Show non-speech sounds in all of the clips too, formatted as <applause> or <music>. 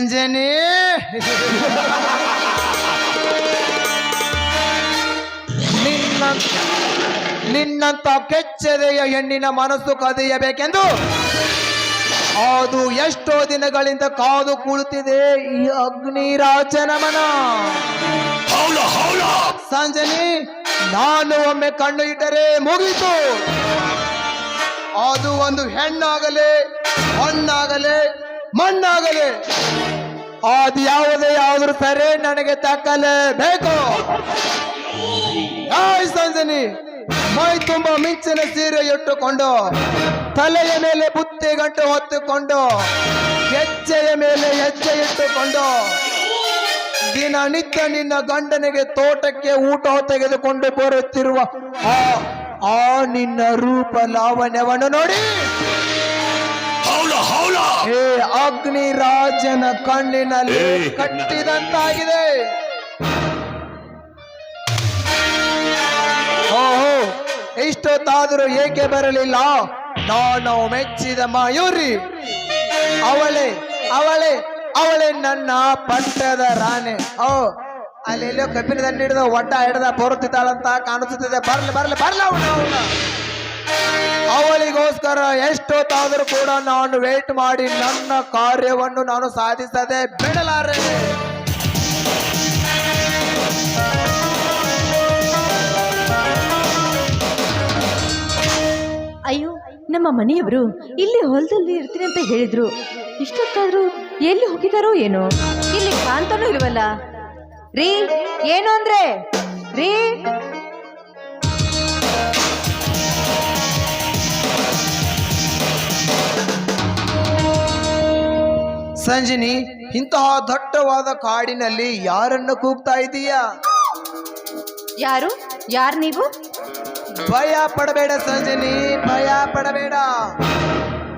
ಸಂಜನಿ ನಿನ್ನ ನಿನ್ನಂತ ಕೆಚ್ಚದೆಯ ಹೆಣ್ಣಿನ ಮನಸ್ಸು ಕದಿಯಬೇಕೆಂದು ಅದು ಎಷ್ಟೋ ದಿನಗಳಿಂದ ಕಾದು ಕುಳಿತಿದೆ ಈ ಅಗ್ನಿರಾಜನ ಮನ ಸಂಜನಿ ನಾನು ಒಮ್ಮೆ ಕಣ್ಣು ಇಟ್ಟರೆ ಮುಗಿತು. ಅದು ಒಂದು ಹೆಣ್ಣಾಗಲಿ ಹಣ್ಣಾಗಲಿ ಮಣ್ಣಾಗಲಿ. ಅದು ಯಾವುದೇ ಆದ್ರೂ ಸರಿ ನನಗೆ ತಕ್ಕಲೇಬೇಕು. ಆಯ್ ಸಂಜನಿ, ಮೈ ತುಂಬ ಮಿಂಚಿನ ಸೀರೆ ಇಟ್ಟುಕೊಂಡು, ತಲೆಯ ಮೇಲೆ ಬುತ್ತಿ ಗಂಟು ಹೊತ್ತುಕೊಂಡು, ಹೆಜ್ಜೆಯ ಮೇಲೆ ಹೆಜ್ಜೆ ಇಟ್ಟುಕೊಂಡು ದಿನನಿತ್ಯ ನಿನ್ನ ಗಂಡನಿಗೆ ತೋಟಕ್ಕೆ ಊಟ ತೆಗೆದುಕೊಂಡು ಬರುತ್ತಿರುವ ಆ ನಿನ್ನ ರೂಪ ಲಾವಣ್ಯವನ್ನು ನೋಡಿ. ಹೇ ಅಗ್ನಿ ರಾಜನ ಕಣ್ಣಿನಲ್ಲಿ ಕಟ್ಟಿದಂತಾಗಿದೆ. ಓಹೋ ಇಷ್ಟೊತ್ತಾದರೂ ಏಕೆ ಬರಲಿಲ್ಲ? ನಾನು ಮೆಚ್ಚಿದ ಮಯೂರಿ. ಅವಳೆ ಅವಳೆ ಅವಳೆ ನನ್ನ ಪಟ್ಟದ ರಾಣೆ. ಓ ಅಲ್ಲಿ ಎಲ್ಲೋ ಕಬ್ಬಿನ ದಂಡ ಹಿಡಿದ ಒಡ್ಡ ಹಿಡ್ದ ಬರುತ್ತಿದ್ದಾಳಂತ ಕಾಣಿಸುತ್ತಿದೆ. ಬರ್ಲಿ ಬರ್ಲಿ ಬರ್ಲ ಅವಳು ಅವಳಿಗೋಸ್ಕರ ಎಷ್ಟೊತ್ತಾದರೂ ಕೂಡ ನಾನು ವೇಟ್ ಮಾಡಿ ನನ್ನ ಕಾರ್ಯವನ್ನು ನಾನು ಸಾಧಿಸದೆ ಬಿಡಲಾರೆ. ಅಯ್ಯೋ, ನಮ್ಮ ಮನೆಯವರು ಇಲ್ಲಿ ಹೊಲದಲ್ಲಿ ಇರ್ತೀನಿ ಅಂತ ಹೇಳಿದ್ರು. ಇಷ್ಟೊತ್ತಾದ್ರೂ ಎಲ್ಲಿ ಹೋಗಿದಾರೋ ಏನೋ? ಇಲ್ಲಿ ಕಾಂತನೂ ಇಲ್ವಲ್ಲ? ರೀ, ಏನು ಅಂದ್ರೆ? ರೀ ಸಂಜಿನಿ ಇಂತಹ ದಟ್ಟವಾದ ಕಾಡಿನಲ್ಲಿ ಯಾರನ್ನು ಕೂಗ್ತಾ ಇದೀಯಾ? ಯಾರು? ಯಾರು ನೀವು? ಭಯ ಪಡಬೇಡ ಸಂಜಿನಿ ಭಯ ಪಡಬೇಡ.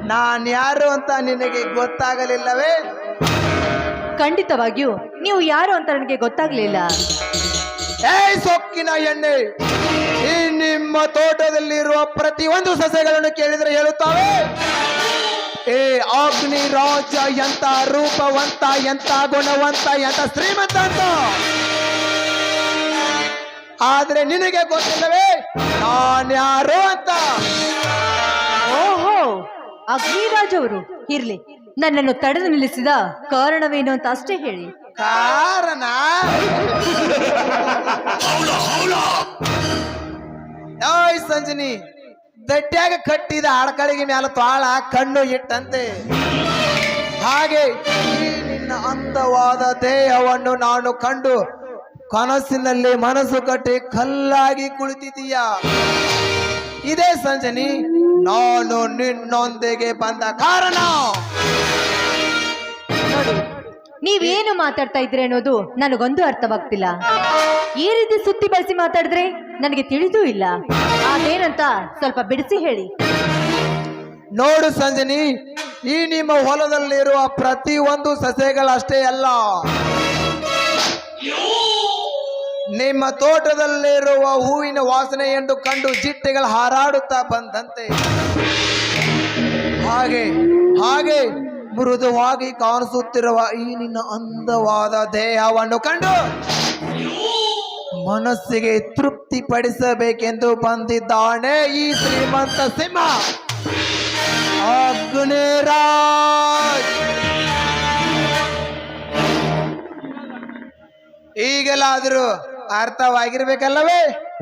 ನಾನು ಯಾರು ಅಂತ ನಿನಗೆ ಗೊತ್ತಾಗಲಿಲ್ಲವೇ? ಖಂಡಿತವಾಗಿಯೂ ನೀವು ಯಾರು ಅಂತ ನನಗೆ ಗೊತ್ತಾಗ್ಲಿಲ್ಲ. ಏ ಸೊಕ್ಕಿನ ಎಣ್ಣೆ! ಈ ನಿಮ್ಮ ತೋಟದಲ್ಲಿರುವ ಪ್ರತಿಯೊಂದು ಸಸ್ಯಗಳನ್ನು ಕೇಳಿದ್ರೆ ಹೇಳುತ್ತಾವೆ? ಏ ಅಗ್ನಿ ರಾಜ ಎಂತ ರೂಪವಂತ ಎಂತ ಗುಣವಂತ ಎಂತ ಶ್ರೀಮಂತ ಅಂತ ಆದ್ರೆ ನಿನಗೆ ಗೊತ್ತಿಲ್ಲವೇ ನಾನ್ಯಾರು ಅಂತ? ಓಹೋ ಅಗ್ನಿರಾಜ್ ಅವರು ಇರ್ಲಿ. ನನ್ನನ್ನು ತಡೆದು ನಿಲ್ಲಿಸಿದ ಕಾರಣವೇನು ಅಂತ ಅಷ್ಟೇ ಹೇಳಿ. ಕಾರಣ? ಸಂಜನಿ. ದಡ್ಡ್ಯಾಗ ಕಟ್ಟಿದ ಆಡಕಳಿಗೆ ಮ್ಯಾಲ ತಾಳ ಕಣ್ಣು ಇಟ್ಟಂತೆ. ಹಾಗೆ ಈ ನಿನ್ನ ಅಂದವಾದ ದೇಹವನ್ನು ನಾನು ಕಂಡು ಕನಸಿನಲ್ಲಿ ಮನಸ್ಸು ಕಟ್ಟಿ ಕಲ್ಲಾಗಿ ಕುಳಿತಿದೀಯ ಇದೇ ಸಂಜನಿ ನಾನು ನಿನ್ನೊಂದಿಗೆ ಬಂದ ಕಾರಣ. ನೀವೇನು ಮಾತಾಡ್ತಾ ಇದ್ರೆ ಅನ್ನೋದು ನನಗೊಂದು ಅರ್ಥವಾಗ್ತಿಲ್ಲ. ಈ ರೀತಿ ಸುತ್ತಿ ಬಳಸಿ ಮಾತಾಡಿದ್ರೆ ನನಗೆ ತಿಳಿದೂ ಇಲ್ಲ. ಅದೇನಂತ ಸ್ವಲ್ಪ ಬಿಡಿಸಿ ಹೇಳಿ. ನೋಡು ಸಂಜನಿ, ಈ ನಿಮ್ಮ ಹೊಲದಲ್ಲಿರುವ ಪ್ರತಿ ಒಂದು ಸಸ್ಯಗಳಷ್ಟೇ ಅಲ್ಲ. ನಿಮ್ಮ ತೋಟದಲ್ಲಿರುವ ಹೂವಿನ ವಾಸನೆ ಎಂದು ಕಂಡು ಚಿಟ್ಟೆಗಳು ಹಾರಾಡುತ್ತಾ ಬಂದಂತೆ. ಹಾಗೆ ಹಾಗೆ ಮೃದುವಾಗಿ ಕಾಣಿಸುತ್ತಿರುವ ಈ ನಿನ್ನ ಅಂದವಾದ ದೇಹವನ್ನು ಕಂಡು ಮನಸ್ಸಿಗೆ ತೃಪ್ತಿ ಪಡಿಸಬೇಕೆಂದು ಬಂದಿದ್ದಾನೆ ಈ ಶ್ರೀಮಂತ ಸಿಂಹ. ಅಗ್ನಿರಾಜ್. ಈಗೆಲ್ಲಾದ್ರೂ ಅರ್ಥವಾಗಿರ್ಬೇಕಲ್ಲವೇ?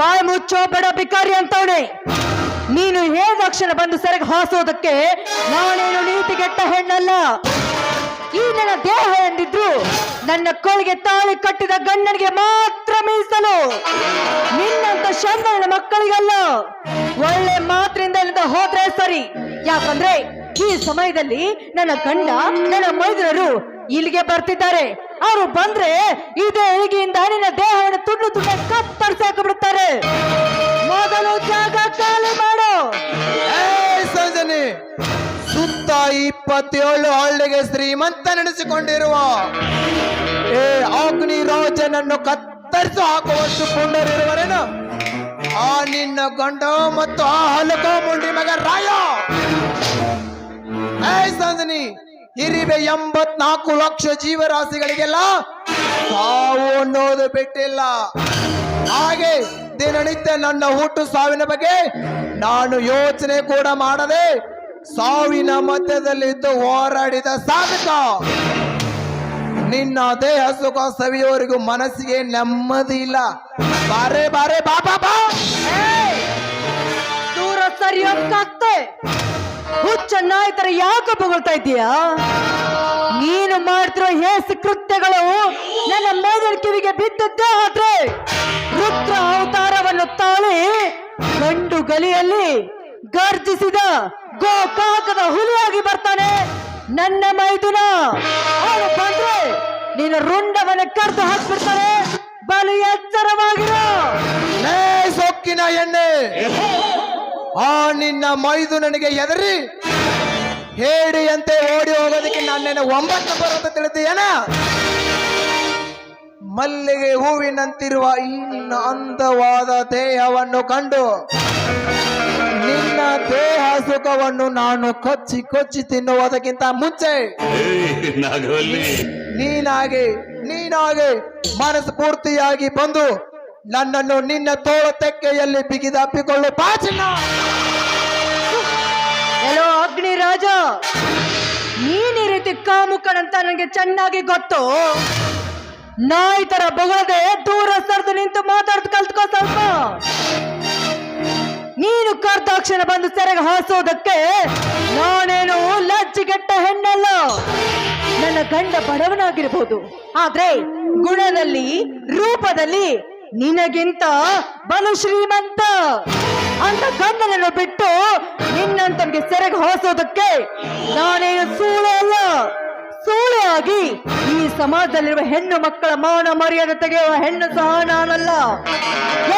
ಬಾಯಿ ಮುಚ್ಚೋ ಬೇಡ ಭಿಕಾರಿ ಅಂತವಣೆ ನೀನು ಅಕ್ಷರ ಬಂದು ಸೆರೆಗೆ ಹಾಸೋದಕ್ಕೆ ನಾನೇನು ನೀತಿಗೆಟ್ಟ ಹೆಣ್ಣಲ್ಲ? ಈ ನನ್ನ ದೇಹ ಎಂದಿದ್ರು ನನ್ನ ಕೋಳಿಗೆ ತಾಳಿ ಕಟ್ಟಿದ ಗಂಡನಿಗೆ ಮಾತ್ರ ಮೀಸಲು. ನಿನ್ನಂತ ಚಂದನ ಮಕ್ಕಳಿಗಲ್ಲ. ಒಳ್ಳೆ ಮಾತ್ರಿಂದ ಇಲ್ಲಿಂದ ಹೋದ್ರೆ ಸರಿ. ಯಾಕಂದ್ರೆ ಈ ಸಮಯದಲ್ಲಿ ನನ್ನ ಗಂಡ, ನನ್ನ ಮೈದ್ರರು ಇಲ್ಲಿಗೆ ಬರ್ತಿದ್ದಾರೆ. ಅವರು ಬಂದ್ರೆ ಇದೇ ಇಳಿಗೆಯಿಂದ ನಿನ್ನ ದೇಹವನ್ನು ತುಂಡು ತುಂಡ ಕತ್ತರಿಸಿ ಬಿಡುತ್ತಾರೆ ಮೊದಲು ಜಾಗ ಖಾಲಿ ಮಾಡೋ. ಸಂಜನಿ ಸುತ್ತ ಇಪ್ಪತ್ತೇಳು ಹಳ್ಳಿಗೆ ಶ್ರೀಮಂತ ನಡೆಸಿಕೊಂಡಿರುವ ಏ ಅಗ್ನಿ ರಾಜನನ್ನು ಕತ್ತರಿಸಿ ಹಾಕುವಷ್ಟು ಪುಂಡರಿರುವರೇನು? ಆ ನಿನ್ನ ಗಂಡ ಮತ್ತು ಆ ಹಲಕ ಮುಂಡಿ ಮಗ ರಾಯ. ಸಂಜನಿ ಇರಿವೆ ಎಂಬತ್ನಾಲ್ಕು ಲಕ್ಷ ಜೀವರಾಶಿಗಳಿಗೆಲ್ಲ ಸಾವು ಅನ್ನೋದು ಬಿಟ್ಟಿಲ್ಲ. ಹಾಗೆ ದಿನನಿತ್ಯ ನನ್ನ ಹುಟ್ಟು ಸಾವಿನ ಬಗ್ಗೆ ನಾನು ಯೋಚನೆ ಕೂಡ ಮಾಡದೆ ಸಾವಿನ ಮಧ್ಯದಲ್ಲಿದ್ದು ಹೋರಾಡಿದ ಸಾಧಕ. ನಿನ್ನ ದೇಹ ಸುಖ ಸವಿಯವರಿಗೂ ಮನಸ್ಸಿಗೆ ನೆಮ್ಮದಿ ಇಲ್ಲ. ಬಾರೆ ಬಾರೆ, ಬಾ ಬಾ ಬಾ! ದೂರ ಸರಿಯೋಕ್ಕಾಗ್ತೆ ಹುಚ್ಚ ನಾಯ್ತರ ಯಾಕೆ ಬೊಗಳ್ತಾ ಇದೀಯಾ ನೀನು ಮಾಡ್ತಿರೋ ಹೇಸ ಕೃತ್ಯಗಳು ನನ್ನ ಮೇದರ ಕಿವಿಗೆ ಬಿದ್ದದ್ದೇ ಆದ್ರೆ ರುದ್ರ ಅವತಾರವನ್ನು ತಾಳಿ ಗಂಡು ಗಲಿಯಲ್ಲಿ ಗರ್ಜಿಸಿದ ಗೋಕಾಕದ ಹುಲಿಯಾಗಿ ಬರ್ತಾನೆ. ನನ್ನ ಮೈದುನ. ಅವನು ಬಂದ್ರೆ ನೀನು ರುಂಡವನ್ನ ಕರೆದು ಹಾಕ್ಬಿಡ್ತಾನೆ. ಬಲು ಎಚ್ಚರವಾಗಿರೋ. ಸೊಕ್ಕಿನ ಎಣ್ಣೆ. ಆ ನಿನ್ನ ಮೈದು ನನಗೆ ಎದರಿ. ಅಂತೆ ಓಡಿ ಹೋಗೋದಕ್ಕೆ ನನ್ನೇನು ಒಂಬತ್ತು ಬರುತ್ತೆ ತಿಳಿದೀಯನ? ಮಲ್ಲಿಗೆ ಹೂವಿನಂತಿರುವ ಇನ್ನ ನಿನ್ನ ಅಂದವಾದ ದೇಹವನ್ನು ಕಂಡು ನಿನ್ನ ದೇಹ ಸುಖವನ್ನು ನಾನು ಕೊಚ್ಚಿ ಕೊಚ್ಚಿ ತಿನ್ನುವುದಕ್ಕಿಂತ ಮುಂಚೆ ನೀನಾಗೆ ನೀನಾಗೆ ಮನಸ್ಸು ಪೂರ್ತಿಯಾಗಿ ಬಂದು ನನ್ನನ್ನು ನಿನ್ನ ತೋಳ ತೆಕ್ಕೆಯಲ್ಲಿ ಬಿಗಿದಪ್ಪಿಕೊಳ್ಳು ಪಾಚಿನ. ಹಲೋ ಅಗ್ನಿ ರಾಜ ನೀನ್ ಈ ರೀತಿ ಕಾಮುಕನಂತ ನನಗೆ ಚೆನ್ನಾಗಿ ಗೊತ್ತು. ನಾಯಿ ತರ ಬೊಗಳದೆ ದೂರ ಸರಿದು ನಿಂತು ಮಾತಾಡ್ದು ಕಲ್ತ್ಕೋ ಸ್ವಲ್ಪ. ನೀನು ಕರ್ದಾಕ್ಷಣ ಬಂದು ಸೆರೆಗೆ ಹಾಸೋದಕ್ಕೆ ನಾನೇನು ಲಜ್ಜಿಗೆಟ್ಟ ಹೆಣ್ಣಲ್ಲ? ನನ್ನ ಗಂಡ ಬಡವನಾಗಿರ್ಬೋದು. ಆದ್ರೆ ಗುಣದಲ್ಲಿ, ರೂಪದಲ್ಲಿ ನಿನಗಿಂತ ಬಲು ಶ್ರೀಮಂತ. ಅಂತ ಗಂಡನನ್ನು ಬಿಟ್ಟು ನಿನ್ನಂತನಿಗೆ ಸೆರೆಗೆ ಹಾಸೋದಕ್ಕೆ ನಾನೇನು ಸೂಳಲ್ಲ? ಸೂಳೆ ಆಗಿ ಈ ಸಮಾಜದಲ್ಲಿರುವ ಹೆಣ್ಣು ಮಕ್ಕಳ ಮಾನ ಮರ್ಯಾದೆ ತೆಗೆಯುವ ಹೆಣ್ಣು ಸಹ ನಾನಲ್ಲ.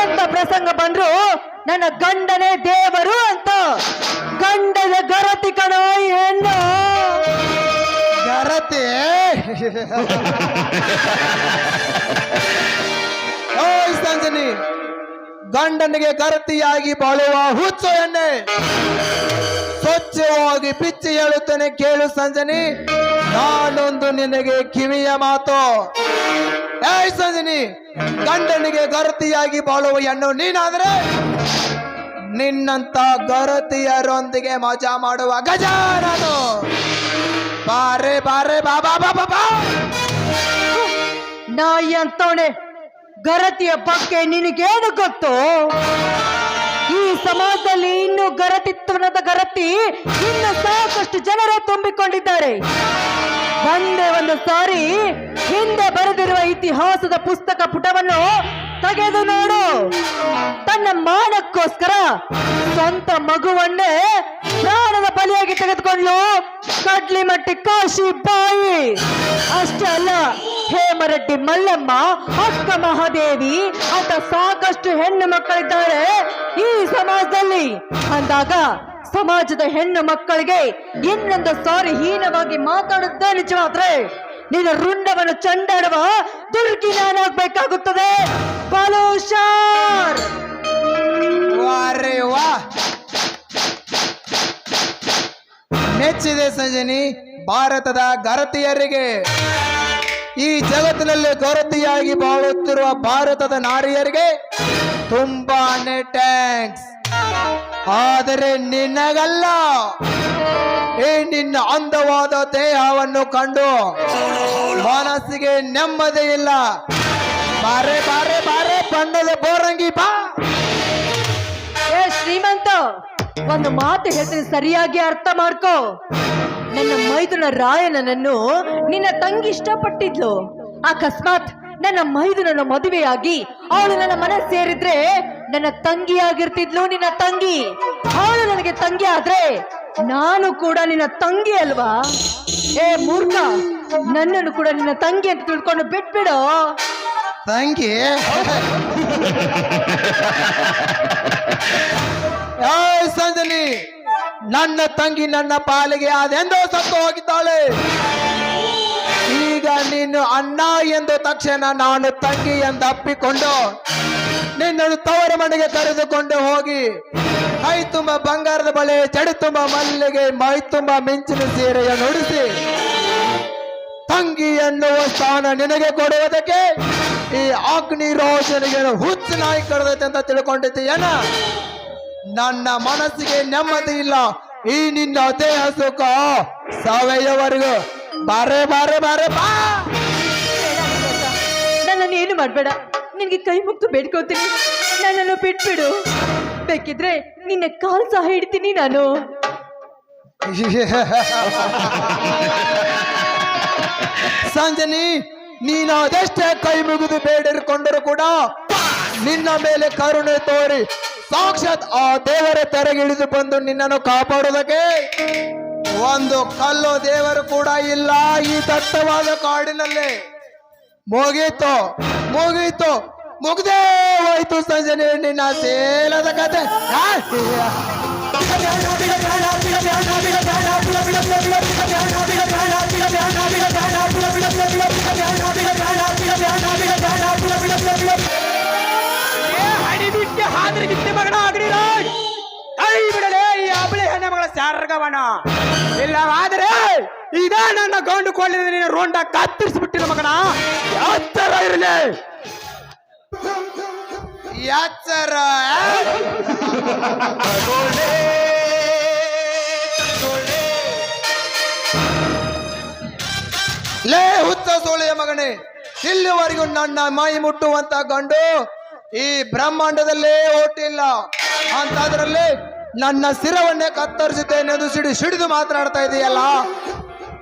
ಎಂತ ಪ್ರಸಂಗ ಬಂದ್ರು, ನನ್ನ ಗಂಡನೇ ದೇವರು ಅಂತ. ಗಂಡದ ಗರತಿ ಕಣಾಯಿ ಹೆಣ್ಣು. ಗರತಿ? ಓಯ್ ಸಂಜನಿ ಗಂಡನಿಗೆ ಗರತಿಯಾಗಿ ಬಾಳುವ ಹುಚ್ಚು ಎಣ್ಣೆ ಸ್ವಚ್ಛವಾಗಿ ಪಿಚ್ಚಿ ಹೇಳುತ್ತೇನೆ ಕೇಳು ಸಂಜನಿ ನಾನೊಂದು ನಿನಗೆ ಕಿವಿಯ ಮಾತು. ಸಂಜನಿ, ಗಂಡನಿಗೆ ಗರತಿಯಾಗಿ ಬಾಳುವ ಹೆಣ್ಣು ನೀನಾದ್ರೆ ನಿನ್ನಂತ ಗರತಿಯರೊಂದಿಗೆ ಮಜಾ ಮಾಡುವ ಗಜ ನಾನು. ಬಾರೆ ಬಾರೆ ಬಾಬಾ ಬಾಬಾ ಬಾ ನಾಯಿ ಅಂತವಣೆ ಗರತಿಯ ಬಗ್ಗೆ ನಿನಗೇನು ಗೊತ್ತು? ಈ ಸಮಾಜದಲ್ಲಿ ಇನ್ನು ಗರತಿತ್ವನದ ಗರತಿ ಇನ್ನು ಸಾಕಷ್ಟು ಜನರೇ ತುಂಬಿಕೊಂಡಿದ್ದಾರೆ. ಒಂದೇ ಒಂದು ಸಾರಿ ಹಿಂದೆ ಬರೆದಿರುವ ಇತಿಹಾಸದ ಪುಸ್ತಕ ಪುಟವನ್ನು ತೆಗೆದು ನೋಡು. ತನ್ನ ಮಾನಕ್ಕೋಸ್ಕರ ಸ್ವಂತ ಮಗುವನ್ನೇ ಪ್ರಾಣದ ಬಲಿಯಾಗಿ ತೆಗೆದುಕೊಂಡು ಕಡ್ಲಿ ಮಟ್ಟಿ ಕಾಶಿ ಬಾಯಿ. ಅಷ್ಟೇ ಅಲ್ಲ, ಹೇಮರೆಡ್ಡಿ ಮಲ್ಲಮ್ಮ, ಅಕ್ಕ ಮಹಾದೇವಿ ಅಂತ ಸಾಕಷ್ಟು ಹೆಣ್ಣು ಮಕ್ಕಳಿದ್ದಾರೆ ಈ ಸಮಾಜದಲ್ಲಿ. ಅಂದಾಗ ಸಮಾಜದ ಹೆಣ್ಣು ಮಕ್ಕಳಿಗೆ ಇನ್ನೊಂದು ಸಾರಿ ಹೀನವಾಗಿ ಮಾತಾಡುತ್ತೆ ನಿಜವಾದ್ರೆ. ನಿನ್ನ ರುಂಡವನ್ನು ಚಂಡಾಡುವ ದುರ್ಗಿ ನಾನಾಗಬೇಕಾಗುತ್ತದೆ. ವಾ ಮೆಚ್ಚಿದೆ ಸಂಜನಿ, ಭಾರತದ ಗರತಿಯರಿಗೆ. ಈ ಜಗತ್ತಿನಲ್ಲಿ ಗರತಿಯಾಗಿ ಬಾಳುತ್ತಿರುವ ಭಾರತದ ನಾರಿಯರಿಗೆ ತುಂಬಾನೇ ಟ್ಯಾಂಕ್ಸ್ ಆದರೆ ನಿನಗಲ್ಲ. ಈ ನಿನ್ನ ಅಂದವಾದ ದೇಹವನ್ನು ಕಂಡು ಮನಸ್ಸಿಗೆ ನೆಮ್ಮದಿ ಇಲ್ಲ. ಬಾರೆ ಬಾರೆ ಬಾರೆ, ಬಣ್ಣದ ಬೋರಂಗಿ ಬಾ. ಏ, ಶ್ರೀಮಂತ, ಒಂದು ಮಾತು ಹೇಳ್ತೀನಿ ಸರಿಯಾಗಿ ಅರ್ಥ ಮಾಡ್ಕೋ. ನನ್ನ ಮೈದುನ ರಾಯನನ್ನು ನಿನ್ನ ತಂಗಿ ಇಷ್ಟಪಟ್ಟಿದ್ಲು. ಅಕಸ್ಮಾತ್ ನನ್ನ ಮೈದುನನ ಮದುವೆಯಾಗಿ ಅವಳು ನನ್ನ ಮನೆ ಸೇರಿದ್ರೆ ನನ್ನ ತಂಗಿ ಆಗಿರ್ತಿದ್ಲು ನಿನ್ನ ತಂಗಿ. ಅವಳು ನನಗೆ ತಂಗಿ ಆದ್ರೆ ನಾನು ಕೂಡ ನಿನ್ನ ತಂಗಿ ಅಲ್ವಾ? ಏ ಮೂರ್ಖ ನನ್ನನ್ನು ಕೂಡ ನಿನ್ನ ತಂಗಿ ಅಂತ ತಿಳ್ಕೊಂಡು ಬಿಟ್ಬಿಡು. ತಂಗಿ? <laughs> ಸಂಜನಿ ನನ್ನ ತಂಗಿ ನನ್ನ ಪಾಲಿಗೆ ಅದೆಂದೋ ಸತ್ತು ಹೋಗಿದ್ದಾಳೆ. ಈಗ ನೀನು ಅಣ್ಣ ಎಂದ ತಕ್ಷಣ ನಾನು ತಂಗಿ ಎಂದು ಅಪ್ಪಿಕೊಂಡು ನಿನ್ನನ್ನು ತವರ ಮನೆಗೆ ಕರೆದುಕೊಂಡು ಹೋಗಿ ಕೈ ತುಂಬ ಬಂಗಾರದ ಬಳೆ, ಚಡಿ ತುಂಬ ಮಲ್ಲಿಗೆ, ಮೈ ತುಂಬ ಮಿಂಚಿನ ಸೀರೆಯ ನುಡಿಸಿ ತಂಗಿ ಎನ್ನುವ ಸ್ಥಾನ ನಿನಗೆ ಕೊಡುವುದಕ್ಕೆ ಈ ಅಗ್ನಿ ರೋಷನಿಗೆ ಹುಚ್ಚು ನಾಯಿ ಕರೆದೈತೆ ಅಂತ ತಿಳ್ಕೊಂಡಿದ್ದೀಯನ? ನನ್ನ ಮನಸ್ಸಿಗೆ ನೆಮ್ಮದಿ ಇಲ್ಲ. ಈ ನಿನ್ನ ದೇಹ ಸುಖ ಸಾವಯವರೆಗೂ ಬಾರೆ ಬಾರೆ ಬಾರೆ ಬಾ. ನನ್ನನ್ನು ಏನು ಮಾಡಬೇಡ. ನಿನಗೆ ಕೈ ಮುಗ್ದು ಬೇಡ್ಕೋತೀನಿ. ನನ್ನನ್ನು ಬಿಟ್ಬಿಡು. ಬೇಕಿದ್ರೆ ನಿನ್ನ ಕಾಲು ಸಹ ಹಿಡ್ತೀನಿ ನಾನು. ಸಂಜನಿ ನೀನು ಅದೆಷ್ಟೇ ಕೈ ಮುಗಿದು ಬೇಡಿಕೊಂಡರೂ ಕೂಡ ನಿನ್ನ ಮೇಲೆ ಕರುಣೆ ತೋರಿ ಸಾಕ್ಷಾತ್ ಆ ದೇವರ ತೆರೆಗಿಳಿದು ಬಂದು ನಿನ್ನನ್ನು ಕಾಪಾಡುವುದಕ್ಕೆ ಒಂದು ಕಲ್ಲು ದೇವರು ಕೂಡ ಇಲ್ಲ ಈ ದಟ್ಟವಾದ ಕಾಡಿನಲ್ಲಿ. ಮುಗೀತು ಮುಗೀತು, ಮುಗ್ದೇ ಹೋಯ್ತು ಸಂಜನೆ ನಿನ್ನ ಸೇಲದ ಕತೆ. ಅಬಳೆ ಇಲ್ಲವಾದ್ರೆ ಇದ ನನ್ನ ಗಂಡು ಕೊಳ್ಳಿದ ನೀನು ರೋಂಡ ಕತ್ತರಿಸಿಬಿಟ್ಟಿನ ಮಗನ. ಯಾವತ್ತರ ಇರಲಿ? ಯಾತ್ತರ ಲೇ ಹುತ್ತ ಸೋಳೆಯ ಮಗನೇ, ಇಲ್ಲಿವರೆಗೂ ನನ್ನ ಮೈ ಮುಟ್ಟುವಂತ ಗಂಡು ಈ ಬ್ರಹ್ಮಾಂಡದಲ್ಲೇ ಹುಟ್ಟಿಲ್ಲ ಅಂತದ್ರಲ್ಲಿ ನನ್ನ ಸಿರವನ್ನೇ ಕತ್ತರಿಸುತ್ತೇನೆ ಎಂದು ಸಿಡಿ ಸಿಡಿದು ಮಾತನಾಡ್ತಾ ಇದೆಯಲ್ಲ?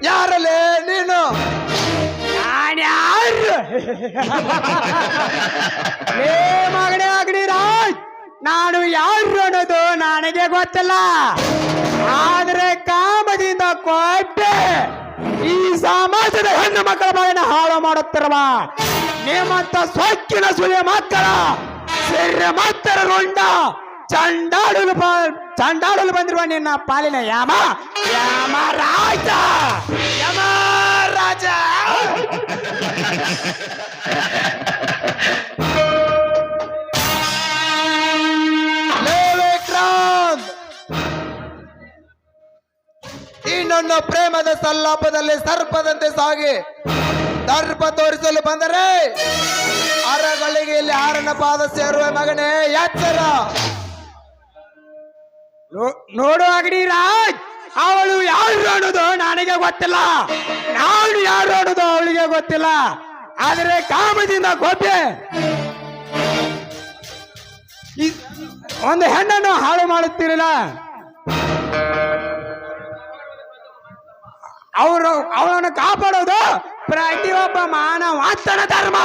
ಯಾರಲ್ಲೇ? ನೀನು? ಏ <laughs> ಮಗನೇ ಅಗ್ನಿರಾಜ್, ನಾನು ಯಾರು ಅನ್ನೋದು ನನಗೆ ಗೊತ್ತಿಲ್ಲ. ಆದ್ರೆ ಕಾಮದಿಂದ ಕೊಟ್ಟೆ ಈ ಸಮಾಜದ ಹೆಣ್ಣು ಮಕ್ಕಳ ಬಾಯನ್ನ ಹಾಳು ಮಾಡುತ್ತಿರುವ ನಿಮ್ಮಂತ ಸೊಕ್ಕಿನ ಸುಳಿಯ ಮಕ್ಕಳ ಮಾತ್ರ ರುಂಡ ಚಂಡಾಡಲು ಚಂಡಾಡಲು ಬಂದಿರುವ ನಿನ್ನ ಪಾಲಿನ ಯಾಮ? ಯಾಮ ರಾಜ! ಯಮ ರಾಜ! ನನ್ನ ಪ್ರೇಮದ ಸಲ್ಲಾಪದಲ್ಲಿ ಸರ್ಪದಂತೆ ಸಾಗಿ ದರ್ಪ ತೋರಿಸಲು ಬಂದರೆ ಅರಗಳಿಗೆ ಇಲ್ಲಿ ಆರನ ಪಾದ ಸೇರುವ ಮಗನೇ ನೋ- ನೋಡು ಅಗಡಿ ರಾಜ್. ಅವಳು ಯಾರು ಅನ್ನೋದು ನನಗೆ ಗೊತ್ತಿಲ್ಲ. ನಾನು ಯಾರು ಅನ್ನೋದು ಅವಳಿಗೆ ಗೊತ್ತಿಲ್ಲ. ಆದರೆ ಕಾಮದಿಂದ ಗೊಬ್ಬೆ ಒಂದು ಹೆಣ್ಣನ್ನು ಹಾಳು ಮಾಡುತ್ತಿರಲಿಲ್ಲ ಅವರು, ಅವಳನ್ನು ಕಾಪಾಡೋದು ಪ್ರತಿಯೊಬ್ಬ ಮಾನವಾತನ ಧರ್ಮ.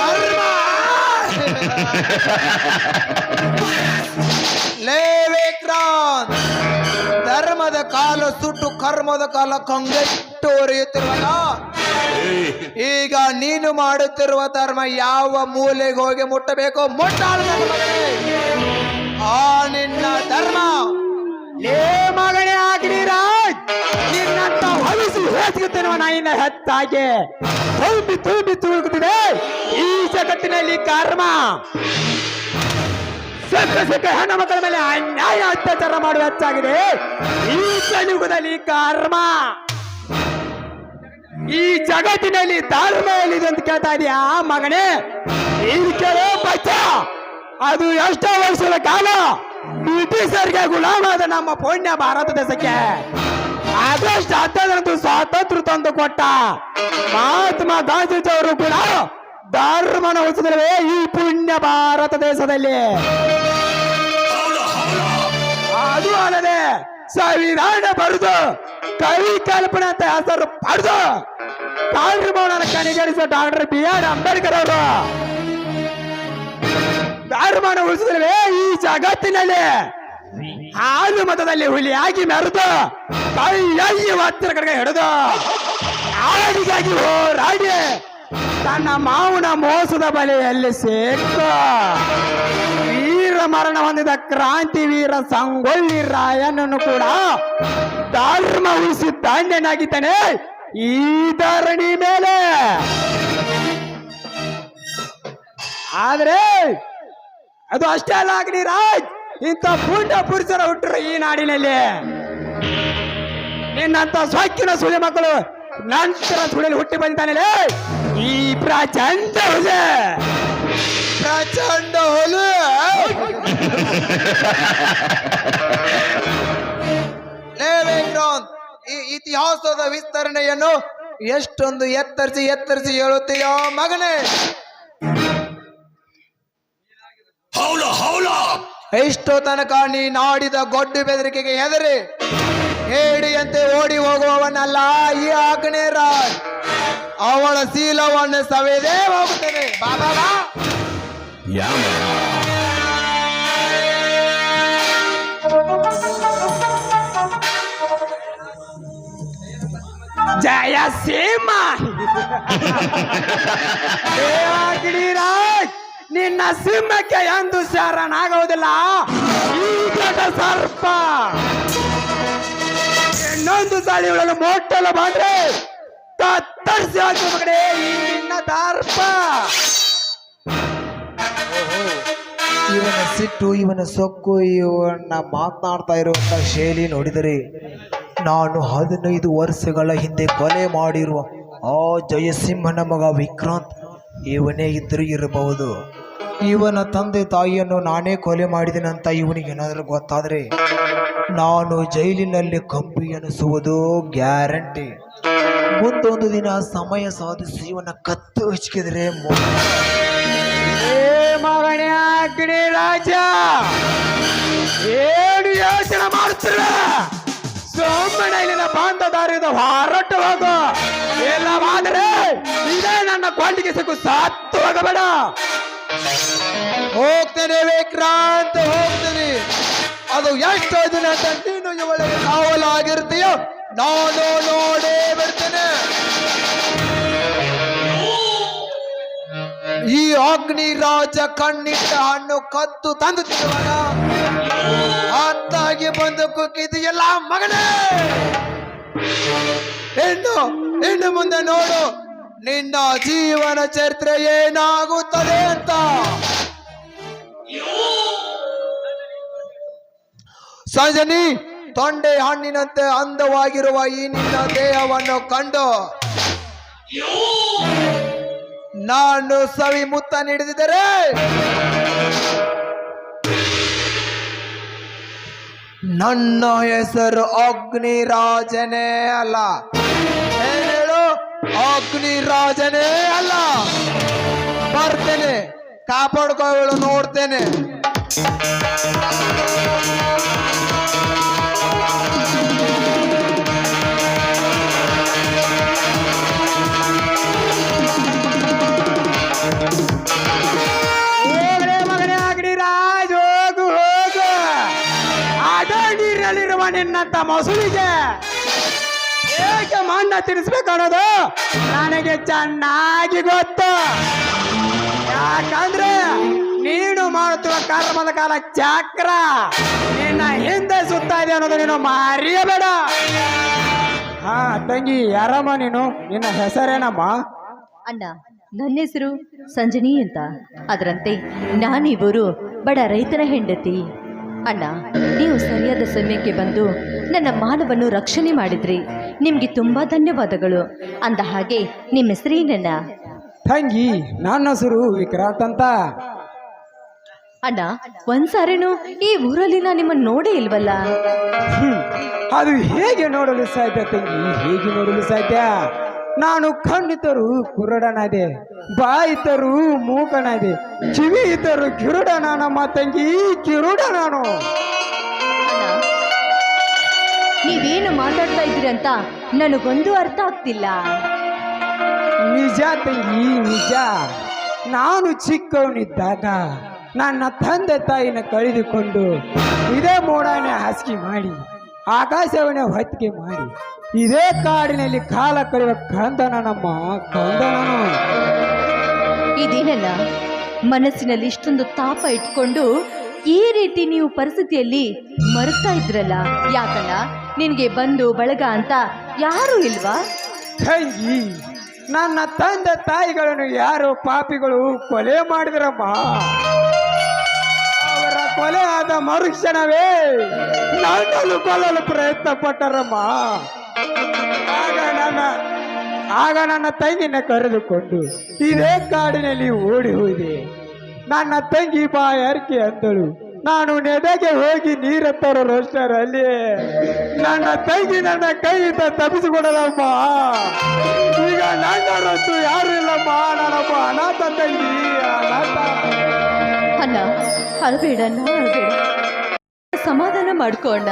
ಧರ್ಮ! ಲೇ ವಿಕ್ರಾಂತ್ ಧರ್ಮದ ಕಾಲ ಸುಟ್ಟು ಕರ್ಮದ ಕಾಲ ಕಂಗೆಟ್ಟು ಉರಿಯುತ್ತಿರುವಾಗ ಈಗ ನೀನು ಮಾಡುತ್ತಿರುವ ಧರ್ಮ ಯಾವ ಮೂಲೆಗೆ ಹೋಗಿ ಮುಟ್ಟಬೇಕು ಮುಟ್ಟಾಳ ಆ ನಿನ್ನ ಧರ್ಮ. ಲೇ ಮಗನೇ ಆಗಲಿ ರಾಜ್. ನಿನ್ನಂತ ಹೊಲಿಸಿ ಹೇಸಿಗುತ್ತೇನೋ ನಾಯಿನ ಹೆತ್ತಾಗೆ ತುಂಬಿ ತುಂಬಿ ತುಳುಕುತ್ತಿದೆ. ಈ ಜಗತ್ತಿನಲ್ಲಿ ಕರ್ಮ. ಸಕ್ಕ ಹೆಣ್ಣು ಮಕ್ಕಳ ಮೇಲೆ ಅನ್ಯಾಯ, ಅತ್ಯಾಚಾರ ಮಾಡುವ ಹೆಚ್ಚಾಗಿದೆ. ಈ ಕಲಿಯುಗದಲ್ಲಿ ಕರ್ಮ. ಈ ಜಗತ್ತಿನಲ್ಲಿ ಧರ್ಮ ಎಲ್ಲಿದೆ ಅಂತ ಕೇಳ್ತಾ ಇದೀಯಾ, ಮಗನೇ? ನೀನು ಕೇಳೋ ಪಚ್ಚ. ಅದು ಎಷ್ಟೋ ವರ್ಷದ ಕಾಲ ಬ್ರಿಟಿಷರಿಗೆ ಗುಲಾಮಾದ ನಮ್ಮ ಪುಣ್ಯ ಭಾರತ ದೇಶಕ್ಕೆ. ಆದಷ್ಟು ಹತ್ತರಂದು ಸ್ವಾತಂತ್ರ್ಯ ತಂದು ಕೊಟ್ಟ ಮಹಾತ್ಮ ಗಾಂಧೀಜಿಯವರು ಕೂಡ ಧರ್ಮನ ಉಳಿಸಿದ್ರೆ ಈ ಪುಣ್ಯ ಭಾರತ ದೇಶದಲ್ಲಿ. ಅಲ್ಲದೆ ಸಂವಿಧಾನ ಬರುದು ಕವಿ ಕಲ್ಪನೆ ಅಂತ ಹೆಸರು ಪಡೆದು ಕಾಲ್ಮೌನ ಕಣಿಗರಿಸಿದ ಡಾಕ್ಟರ್ ಬಿ ಆರ್ ಅಂಬೇಡ್ಕರ್ ಅವರು. ಧರ್ಮನ ಉಳಿಸಿದ್ರೆ ಈ ಜಗತ್ತಿನಲ್ಲಿ? ಹಾಲು ಮತದಲ್ಲಿ ಹುಲಿಯಾಗಿ ಮೆರೆದು ಕೈಯಾಗಿ ಹತ್ತಿರ ಕಡೆಗೆ ಹಿಡಿದು ಆಳಿಗಾಗಿ ಹೋರಾಡಿ ತನ್ನ ಮಾವನ ಮೋಸದ ಬಲೆಯಲ್ಲಿ ಸೇರ್ತ ವೀರ ಮರಣ ಹೊಂದಿದ ಕ್ರಾಂತಿ ವೀರ ಸಂಗೊಳ್ಳಿ ರಾಯನನ್ನು ಕೂಡ ಧರ್ಮ ಉಳಿಸಿ ದಂಡನಾಗಿದ್ದಾನೆ. ಈ ಧರಣಿ ಮೇಲೆ. ಆದ್ರೆ ಅದು ಅಷ್ಟೇ ಅಲ್ಲ ಆಗ್ಲಿ ರಾಜ್, ಇಂಥ ಪುಂಡ ಪುರುಷರ ಹುಟ್ಟರು ಈ ನಾಡಿನಲ್ಲಿ. ನಿನ್ನಂತ ಸೊಕ್ಕಿನ ಸುಳಿ ಮಕ್ಕಳು ನಂತರ ಸುಳಿಲು ಹುಟ್ಟಿ ಬಂದಿದ್ದಾನೆ ಈ ಪ್ರಚಂಡ ಹುಲ! ಪ್ರಚಂಡ ಹುಲಿ! ಈ ಇತಿಹಾಸದ ವಿಸ್ತರಣೆಯನ್ನು ಎಷ್ಟೊಂದು ಎತ್ತರಿಸಿ ಎತ್ತರಿಸಿ ಹೇಳುತ್ತೀಯೋ ಮಗನೇ! ಹೌಲ ಹೌಲ! ಎಷ್ಟೋ ತನಕ ನೀ ನಾಡಿದ ಗೊಡ್ಡು ಬೆದರಿಕೆಗೆ ಹೆದರಿ ಹೇಡಿಯಂತೆ ಓಡಿ ಹೋಗುವವನಲ್ಲ ಈ ಆಗ್ನೇ <laughs> ರಾಜ್. ಅವಳ ಶೀಲವನ್ನು ಸವೆದೇ ಹೋಗುತ್ತೇನೆ ಬಾಬಾ ಜಯ ಸೀಮ ಗಿರಿರಾಜ್ ನಿನ್ನ ಸಿಂಹಕ್ಕೆ ಎಂದು ಶರಣಾಗೋದಿಲ್ಲ ಸರ್ಪ ಇನ್ನೊಂದು ಸಾಲಿ ಒಳಗೆ ಮೋಟಲ್ಲ ಬಾಂದ್ರೆ ತತ್ತರಿಸಿ ಹಾಕಿ ಮಗಡೆ ಈ ನಿನ್ನ ದರ್ಪ. ಇವನ ಸಿಟ್ಟು, ಇವನ ಸೊಕ್ಕು, ಇವನ್ನ ಮಾತನಾಡ್ತಾ ಇರುವಂತ ಶೈಲಿ ನೋಡಿದರೆ ನಾನು ಹದಿನೈದು ವರ್ಷಗಳ ಹಿಂದೆ ಕೊಲೆ ಮಾಡಿರುವ ಆ ಜಯಸಿಂಹನ ಮಗ ವಿಕ್ರಾಂತ್ ಇವನೇ ಇದ್ರೂ ಇರಬಹುದು. ಇವನ ತಂದೆ ತಾಯಿಯನ್ನು ನಾನೇ ಕೊಲೆ ಮಾಡಿದೆನಂತ ಇವನಿಗೆ ಏನಾದರೂ ಗೊತ್ತಾದರೆ ನಾನು ಜೈಲಿನಲ್ಲಿ ಕಂಬಿ ಎನಿಸುವುದು ಗ್ಯಾರಂಟಿ. ಮುಂದೊಂದು ದಿನ ಸಮಯ ಸಾಧಿಸಿ ಇವನ ಕತ್ತು ಹಚ್ಕಿದ್ರೆ ಮಗನೇ ರಾಜ. ಏನು ಯೋಚನೆ ಮಾಡ್ತೀರ ಸೋಮಣ್ಣ ಇಲ್ಲಿನ ಬಂದ ದಾರಿಯಿಂದ ಹೊರಟು ಹೋಗು. ಇಲ್ಲವಾದರೆ ಇದೇ ನನ್ನ ಕೊಂಡಿಗೆ ಸಿಕ್ಕು ಸತ್ತು ಹೋಗಬೇಡ. ಹೋಗ್ತೇನೆ ವಿಕ್ರಾಂತ್ ಹೋಗ್ತೇನೆ. ಅದು ಎಷ್ಟು ದಿನ ನೀನು ಇವಳಿಗೆ ಕಾವಲಾಗಿರ್ತೀಯ ನಾನು ನೋಡೇ ಬರ್ತೇನೆ. ಈ ಅಗ್ನಿ ರಾಜ ಕಣ್ಣಿಟ್ಟ ಹಣ್ಣು ಕದ್ದು ತಂದು ತಿನ್ನುವನ? ಅತ್ತಾಗಿ ಬಂದು ಕುಕ್ಕಿದೆಯಲ್ಲ ಮಗನೇ? ಇನ್ನು ಇನ್ನು ಮುಂದೆ ನೋಡು. ನಿನ್ನ ಜೀವನ ಚರಿತ್ರೆ ಏನಾಗುತ್ತದೆ ಅಂತ? ಸಂಜನಿ, ತೊಂಡೆ ಹಣ್ಣಿನಂತೆ ಅಂದವಾಗಿರುವ ಈ ನಿನ್ನ ದೇಹವನ್ನು ಕಂಡು ನಾನು ಸವಿ ಮುತ್ತ ನೀಡಿದರೆ ನನ್ನ ಹೆಸರು ಅಗ್ನಿರಾಜನೇ ಅಲ್ಲ. ಹೇಳು ಹೇಳು? ಅಗ್ನಿರಾಜನೇ ಅಲ್ಲ. ಬರ್ತೇನೆ ಕಾಪಾಡ್ಕೊಳ್ಳು ನೋಡ್ತೇನೆ ನಿನ್ನಂತ ಮೊಸಳಿಗೆ ಏಕೆ ಮಾಂಡ ತಿನ್ನಿಸ್ಬೇಕು ಅನ್ನೋದು ನನಗೆ ಚೆನ್ನಾಗಿ ಗೊತ್ತು. ಯಾಕಂದ್ರೆ ನೀನು ಮಾಡುತ್ತಿರುವ ಕರ್ಮದ ಕಾಲ ಚಕ್ರ ನಿನ್ನ ಹಿಂದೆ ಸುತ್ತ ಇದೆ ಅನ್ನೋದು ನೀನು ಮಾರಿಯಬೇಡ. ಹಾ, ತಂಗಿ ಯಾರಮ್ಮ ನೀನು, ನಿನ್ನ ಹೆಸರೇನಮ್ಮ? ಅಣ್ಣ, ನನ್ನ ಹೆಸರು ಸಂಜನಿ ಅಂತ. ಅದರಂತೆ ನಾನಿವರು ಬಡ ರೈತನ ಹೆಂಡತಿ. ಅಣ್ಣ ನೀವು ಸರಿಯಾದ ಸಮಯಕ್ಕೆ ಬಂದು ನನ್ನ ಮಾನವನ್ನು ರಕ್ಷಣೆ ಮಾಡಿದ್ರಿ. ನಿಮಗೆ ತುಂಬಾ ಧನ್ಯವಾದಗಳು. ಅಂದ ಹಾಗೆ ನಿಮ್ಮ ಹೆಸರೇನಣ್ಣ ತಂಗಿ ನನ್ನ ಹೆಸರು ವಿಕ್ರಾಂತ್ ಅಂತ. ಅಣ್ಣ ಒಂದ್ಸಾರಿನೂ ಈ ಊರಲ್ಲಿ ನಾನು ನಿಮ್ಮನ್ನು ನೋಡೇ ಇಲ್ವಲ್ಲ. ಅದು ಹೇಗೆ ನೋಡಲು ಸಾಧ್ಯ ತಂಗಿ? ಹೇಗೆ ನೋಡಲು ಸಾಧ್ಯ? ನಾನು ಕಣ್ಣಿದ್ದರು ಕುರುಡನಾದೆ ಬಾಯಿತರು ಮೂಕನಾದೆ ಕಿವಿ ಇದ್ದರು ಕಿರುಡನ ನಮ್ಮ ತಂಗಿ ಕಿರುಡ ನಾನು ನೀವೇನು ಮಾತಾಡ್ತಾ ಇದ್ದೀರಿ ಅಂತ ನನಗೊಂದು ಅರ್ಥ ಆಗ್ತಿಲ್ಲ. ನಿಜ ತಂಗಿ ನಿಜ. ನಾನು ಚಿಕ್ಕವನಿದ್ದಾಗ ನನ್ನ ತಂದೆ ತಾಯಿನ ಕಳೆದುಕೊಂಡು ಇದೇ ಮೋಡಾನೆ ಹಾಸಿಗೆ ಮಾಡಿ ಆಕಾಶವನ್ನೇ ಹೊತ್ತಿಗೆ ಮಾಡಿ ಇದೇ ಕಾಡಿನಲ್ಲಿ ಕಾಲ ಕಳೆಯುವ ಕಂದನ ನಮ್ಮ ಕಂದನನು ಇದೇನಲ್ಲ ಮನಸ್ಸಿನಲ್ಲಿ ಇಷ್ಟೊಂದು ತಾಪ ಇಟ್ಕೊಂಡು ಈ ರೀತಿ ನೀವು ಪರಿಸ್ಥಿತಿಯಲ್ಲಿ ಮರುತ್ತಾ ಇದ್ರಲ್ಲ ಯಾಕಣ್ಣ? ನಿನಗೆ ಬಂದು ಬಳಗ ಅಂತ ಯಾರು ಇಲ್ವಾ? ತಂಗಿ ನನ್ನ ತಂದೆ ತಾಯಿಗಳನ್ನು ಯಾರು ಪಾಪಿಗಳು ಕೊಲೆ ಮಾಡಿದ್ರಮ್ಮ? ಅವರ ಕೊಲೆ ಆದ ಮರುಕ್ಷಣವೇ ನನ್ನನ್ನು ಕೊಲ್ಲಲು ಪ್ರಯತ್ನ ಪಟ್ಟರಮ್ಮ ಆಗ ನನ್ನ ಆಗ ನನ್ನ ತಂಗಿನ ಕರೆದುಕೊಂಡು, ಇದೇ ಕಾಡಿನಲ್ಲಿ ಓಡಿ ಹೋದೆ. ನನ್ನ ತಂಗಿ ಬಾ ಯಾರಿಕೆ ಅಂದಳು, ನಾನು ನೆದೆಗೆ ಹೋಗಿ ನೀರ ತರೋಷ್ಟರಲ್ಲಿ ನನ್ನ ತಂಗಿ ನನ್ನ ಕೈಯಿಂದ ತಪ್ಪಿಸಿಕೊಡಲಮ್ಮ. ಈಗ ನನ್ನರತ್ತು ಯಾರು ಇಲ್ಲಮ್ಮ ನನ್ನಪ್ಪ ಅನಾಥ ತಂಗಿ, ಅನಾಥ. ಅಣ್ಣ ಅಳಬೇಡಣ್ಣ ಅಳಬೇಡ ಸಮಾಧಾನ ಮಾಡ್ಕೋಣ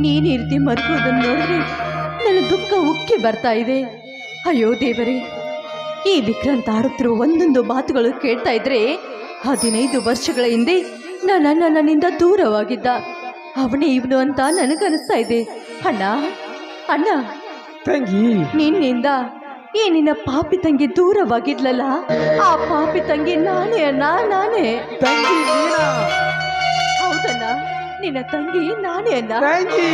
ನೀನು ಈ ರೀತಿ ಮರುಕೋದನ್ನು ನೋಡಿದ್ರೆ ನನ್ನ ದುಃಖ ಉಕ್ಕಿ ಬರ್ತಾ ಇದೆ. ಅಯ್ಯೋ ದೇವರೇ ಈ ವಿಕ್ರಂತ ಆಡುತ್ತಿರುವ ಒಂದೊಂದು ಮಾತುಗಳು ಕೇಳ್ತಾ ಇದ್ರೆ ಹದಿನೈದು ವರ್ಷಗಳ ಹಿಂದೆ ನನ್ನ ನನ್ನಿಂದ ದೂರವಾಗಿದ್ದ. ಅವನೇ ಇವನು ಅಂತ ನನಗನಿಸ್ತಾ ಇದೆ. ಅಣ್ಣ ಅಣ್ಣ. ತಂಗಿ. ನಿನ್ನಿಂದ ಈ ನಿನ್ನ ಪಾಪಿ ತಂಗಿ ದೂರವಾಗಿದ್ಲಲ್ಲ ಆ ಪಾಪಿ ತಂಗಿ ನಾನೇ ಅಣ್ಣ ನಾನೇ. ತಂಗಿ ನೀನಾ? ಹೌದಣ್ಣ. ನಿನ್ನ ತಂಗಿ ನಾನೇ ಅಲ್ಲ? ತಂಗಿ.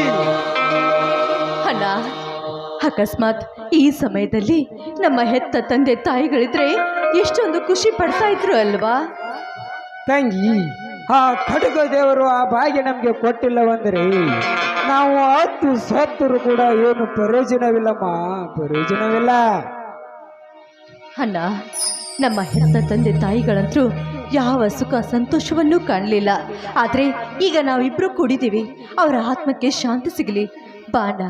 ಅಣ್ಣ ಅಕಸ್ಮಾತ್ ಈ ಸಮಯದಲ್ಲಿ ನಮ್ಮ ಹೆತ್ತ ತಂದೆ ತಾಯಿಗಳಿದ್ರೆ ಎಷ್ಟೊಂದು ಖುಷಿ ಪಡ್ತಾ ಇದ್ರು ಅಲ್ವಾ? ತಂಗಿ ಆ ಖಡ್ಗ ದೇವರು ಆ ಭಾಗ್ಯ ನಮ್ಗೆ ಕೊಟ್ಟಿಲ್ಲವಂದ್ರೆ ನಾವು ಹತ್ತು ಸತ್ತರು ಕೂಡ ಏನು ಪ್ರಯೋಜನವಿಲ್ಲಮ್ಮ. ಪ್ರಯೋಜನವಿಲ್ಲ. ಅಣ್ಣ ನಮ್ಮ ಹೆತ್ತ ತಂದೆ ತಾಯಿಗಳಂತರೂ ಯಾವ ಸುಖ ಸಂತೋಷವನ್ನೂ ಕಾಣಲಿಲ್ಲ. ಆದರೆ ಈಗ ನಾವಿಬ್ಬರು ಕೂಡಿದ್ದೀವಿ. ಅವರ ಆತ್ಮಕ್ಕೆ ಶಾಂತಿ ಸಿಗಲಿ. ಬಾಣ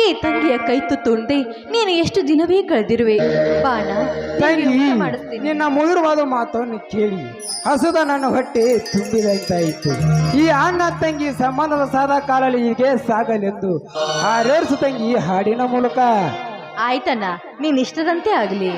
ಈ ತಂಗಿಯ ಕೈ ತುತ್ತುಂಡೆ ನೀನು ಎಷ್ಟು ದಿನವೇ ಕಳೆದಿರುವೆ. ಬಾಣ ನಿನ್ನ ಮಧುರವಾದ ಮಾತನ್ನು ಕೇಳಿ. ಹಸುದ ನನ್ನ ಹೊಟ್ಟೆ ತುಂಬಿದಂತಾಯಿತು ಈ ಅಣ್ಣ ತಂಗಿ ಸಂಬಂಧದ ಸಾದ ಕಾಲಲ್ಲಿ ಹೀಗೆ ಸಾಗಲೆಂದು ಹಾರೇರ್ಸು ತಂಗಿ ಹಾಡಿನ ಮೂಲಕ. ಆಯ್ತಣ್ಣ ನೀನ್ ಇಷ್ಟದಂತೆ ಆಗಲಿ.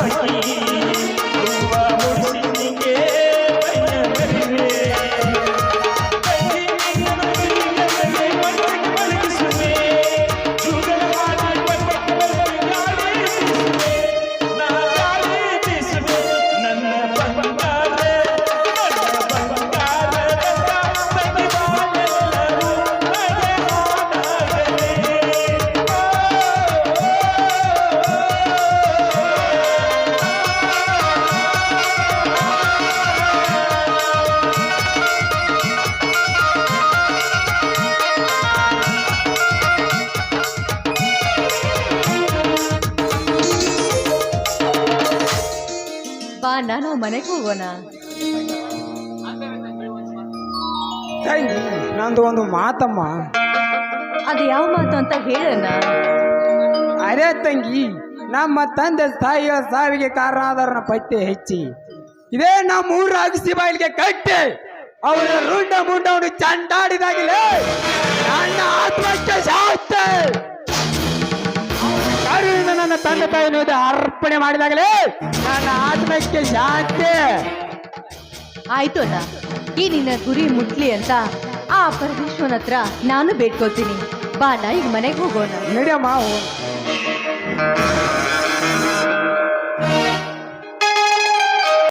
ನನ್ನ ಬಾ ನಾನು ಮನೆಗೆ ಹೋಗೋಣ. ನಂದು ಒಂದು ಮಾತಮ್ಮ. ಅದು ಯಾವ ಮಾತು ಅಂತ ಹೇಳೋಣ ಅರೆ ತಂಗಿ ನಮ್ಮ ತಂದೆ ತಾಯಿಯ ಸಾವಿಗೆ ಕಾರಣ ಆದರನ ಪತ್ತೆ ಹೆಚ್ಚಿ. ಇದೇ ನಮ್ಮ ಊರ ಅಗಸಿ ಬಾಯಿಗೆ ಕಟ್ಟೆ ಅವರ ರುಂಡ ಮುಂಡವನ್ನು ಚಂಡಾಡಿದಾಗಲೇ ನನ್ನ ಆತ್ಮಕ್ಕೆ ಕರುವಿನ ನನ್ನ ತಂದೆ ತಾಯಿ ಅನ್ನೋದು ಅರ್ಪಣೆ ಮಾಡಿದಾಗಲೇ ನನ್ನ ಆತ್ಮಕ್ಕೆ ಶಾಂತಿ ಆಯ್ತು ಅಣ್ಣ. ಈ ನಿನ್ನ ಗುರಿ ಮುಟ್ಲಿ ಅಂತ ಆ ಪರಮೇಶ್ವರನ ಹತ್ರ ನಾನು ಬೇಡ್ಕೊತೀನಿ ಬಾ ಅಣ್ಣ ಈಗ ಮನೆಗೆ ಹೋಗೋಣ. ನಡೆಯಮ್ಮ